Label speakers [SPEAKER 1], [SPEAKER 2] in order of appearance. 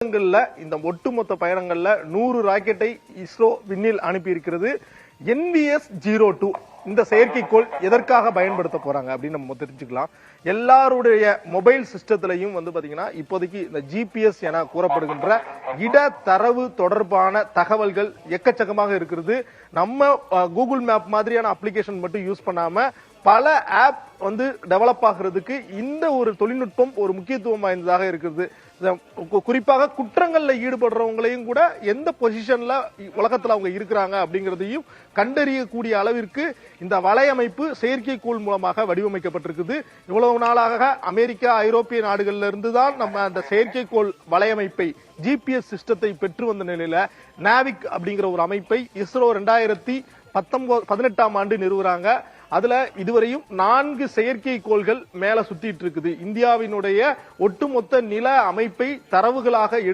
[SPEAKER 1] பயணங்கள்ல இந்த ஒட்டுமொத்த பயணங்கள்ல நூறு ராக்கெட்டை இஸ்ரோ விண்ணில் அனுப்பி இருக்கிறது என்விஎஸ் ஜீரோ டூ இந்த செயற்கைக்கோள் எதற்காக பயன்படுத்த போறாங்க அப்படின்னு நம்ம தெரிஞ்சுக்கலாம். எல்லாருடைய மொபைல் சிஸ்டத்திலையும் வந்து பாத்தீங்கன்னா இப்போதைக்கு இந்த ஜிபிஎஸ் என கூறப்படுகின்ற இட தரவு தொடர்பான தகவல்கள் எக்கச்சக்கமாக இருக்கிறது. நம்ம கூகுள் மேப் மாதிரியான அப்ளிகேஷன் மட்டும் யூஸ் பண்ணாம பல ஆப் வந்து டெவலப் ஆகிறதுக்கு இந்த ஒரு தொழில்நுட்பம் ஒரு முக்கியத்துவம் வாய்ந்ததாக இருக்குது. குறிப்பாக குற்றங்கள்ல ஈடுபடுறவங்களையும் கூட எந்த பொசிஷன்ல உலகத்துல அவங்க இருக்கிறாங்க அப்படிங்கறதையும் கண்டறியக்கூடிய அளவிற்கு இந்த வலையமைப்பு செயற்கைக்கோள் மூலமாக வடிவமைக்கப்பட்டிருக்குது. இவ்வளவு நாளாக அமெரிக்கா ஐரோப்பிய நாடுகள்ல இருந்து தான் நம்ம அந்த செயற்கைக்கோள் வலையமைப்பை ஜிபிஎஸ் சிஸ்டத்தை பெற்று வந்த நிலையில நாவிக் அப்படிங்கிற ஒரு அமைப்பை இஸ்ரோ ரெண்டாயிரத்தி பத்தொன்பது பதினெட்டாம் ஆண்டு நிறுவுறாங்க. அதுல இதுவரையும் நான்கு செயற்கை கோள்கள் மேல சுத்திட்டு இருக்குது. இந்தியாவினுடைய ஒட்டுமொத்த நில அமைப்பை தரவுகளாக